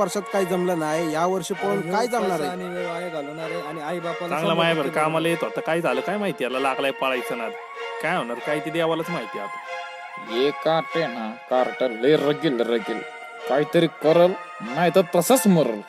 वर्षात काही जमलं नाही या वर्षी पळून काय जमणार आहे? आणि वेळ वाया घालवणार आहे आणि आई बापाला चांगला माया बरं कामाला येत होता काय झालं काय माहिती? याला लागलाय पळायचं ना काय होणार? काय ते देवालाच माहिती आता. ये काटे ना कार्ट लय रगेल रगेल. काहीतरी करल नाही तर तसंच मरल.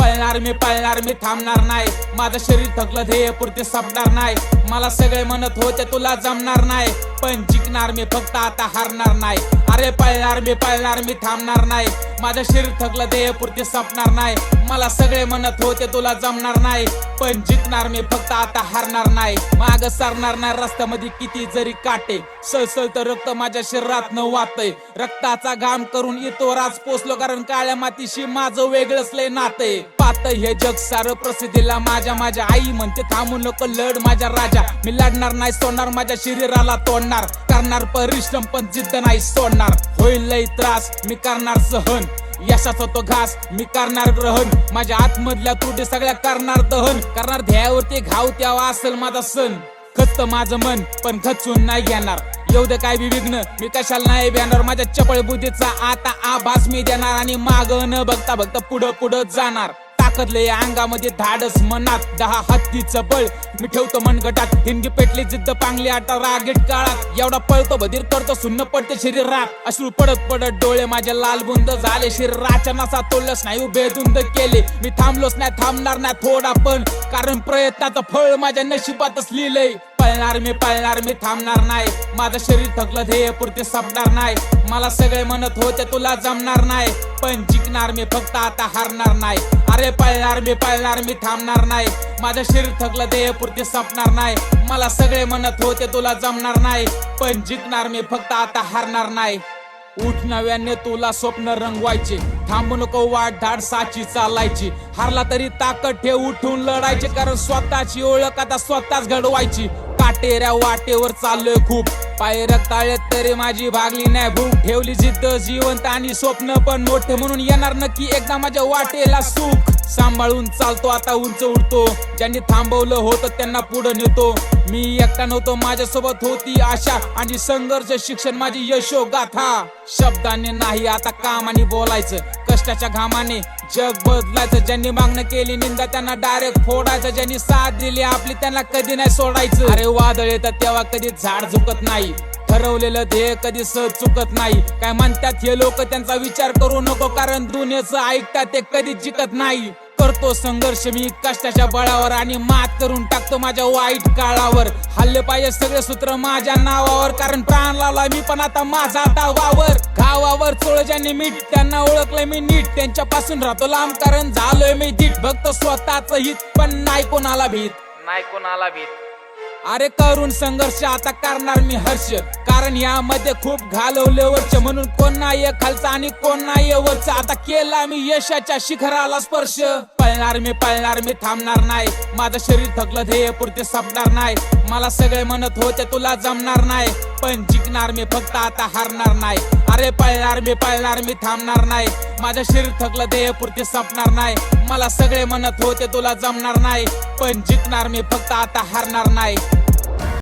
पळणार मी पळणार मी थांबणार नाही. माझं शरीर थकलं ध्येय पुरते संपणार नाही. मला सगळे म्हणत होते तुला जमणार नाही. पण जिंकणार मी फक्त आता हारणार नाही. अरे पळणार मी पळणार मी थांबणार नाही. माझं शरीर थकलं ध्येय पुरते संपणार नाही. मला सगळे म्हणत होते तुला जमणार नाही. पण जिंकणार मी फक्त आता हारणार नाही. माग सरणार नाही रस्त्यामध्ये किती जरी काटे. सळसळत रक्त माझ्या शरीरात न वाहतय. रक्ताचा घाम करून येतो राज पोचलो कारण काळ्या मातीशी माझं वेगळंच लय नातय पाहत हे जग सार प्रसिद्धीला माझ्या माझ्या आई म्हणते थांबू नको लढ माझ्या राजा. मी लढणार नाही सोडणार माझ्या शरीराला तोडणार. करणार परिश्रम पण जिद्द नाही सोडणार. होईल लय त्रास मी करणार सहन. यशाचा तो घास मी करणार ग्रहण. माझ्या आतमधल्या त्रुटी सगळ्या करणार दहन. करणार ध्येयावरती घाव त्यावा असेल माझा सण. खत माझं मन पण खचून नाही घेणार. एवढं काय बी विघ्न मी कशाला नाही भेणार माझ्या चपळ बुद्धीचा आता आभास मी देणार आणि माग न बघता बघता पुढं पुढं जाणार. पसरले अंगामध्ये धाडस मनात दहा हत्तीचं बळ. मी ठेवतो मनगटात हिंदी पेटली जिद्द पांगली आता रागीट काळात. एवढा पळतो बधीर करतो सुन्न पडते शरीरात. अश्रू पडत पडत डोळे माझे लाल बुंद झाले. शरीराच्या नसा तोडलंच नाही उभे केले. मी थांबलोच नाही थांबणार नाही थोडा पण. कारण प्रयत्नाचं फळ माझ्या नशिबातच लिहिलंय. पळणार मी पळणार मी थांबणार नाही. माझं शरीर थकलं ध्येय पुरते संपणार नाही. मला सगळे म्हणत होते तुला जमणार नाही. पण जिंकणार मी फक्त आता हारणार नाही. अरे पळणार मी पळणार मी थांबणार नाही. माझं शरीर थकलं ध्येय पुरते संपणार नाही. मला सगळे म्हणत होते तुला जमणार नाही. पण जिंकणार मी फक्त आता हारणार नाही. उठ नव्याने तुला स्वप्न रंगवायचे. थांबू नको वाट धाड साची चालायची. हारला तरी ताकद ठेव उठून लढायचे. कारण स्वतःची ओळख आता स्वतःच घडवायची. टेऱ्या वाटेवर चाललोय खूप. पाय रक्ताळेत तरी माझी भागली नाही भूक. ठेवली जिद्द जिवंत आणि स्वप्न पण मोठे म्हणून येणार नक्की एकदा माझ्या वाटेला सुख. सांभाळून चालतो आता उंच उडतो. ज्यांनी थांबवलं होतं त्यांना पुढे नेतो. मी एकटा नव्हतो माझ्यासोबत होती आशा आणि संघर्ष. शिक्षण माझी यशोगाथा. शब्दाने नाही आता कामाने बोलायचं. कष्टाच्या घामाने जग बदलायचं. ज्यांनी मागणं केली निंदा त्यांना डायरेक्ट फोडायचं. ज्यांनी साथ दिली आपली त्यांना कधी नाही सोडायचं. अरे वादळ येतात तेव्हा कधी झाड झुकत नाही. ठरवलेलं ध्येय कधी सहज चुकत नाही. काय म्हणतात हे लोक त्यांचा विचार करू नको कारण दुनियेच ऐकतात ते कधी जिकत नाही. करतो संघर्ष मी कष्टाच्या बळावर आणि मात करून टाकतो माझ्या वाईट काळावर हल्ले पाहिजे सगळे सूत्र माझ्या नावावर कारण प्राण लावला मी पण आता माझा दावावर. गावावर चोळ ज्यांनी मीठ त्यांना ओळखलंय मी नीट. त्यांच्यापासून राहतो लांब कारण झालोय मी धीट. भक्त स्वतःच हित पण नाही कोणाला भीत. नाही कोणाला भीत. अरे करून संघर्ष आता करणार मी हर्ष. कारण यामध्ये खूप घालवले वर्ष म्हणून कोण नाही खालचा आणि कोण नाही वरचा. आता केला मी यशाच्या शिखराला स्पर्श. पळणार मी पळणार मी थांबणार नाही. माझं शरीर थकलं ध्येय पुरते संपणार नाही. मला सगळे म्हणत होते तुला जमणार नाही. पण जिंकणार मी फक्त आता हारणार नाही. अरे पळणार मी पळणार मी थांबणार नाही. माझं शरीर थकलं ध्येय संपणार नाही. मला सगळे म्हणत होते तुला जमणार नाही. पण जिंकणार मी फक्त आता हारणार नाही.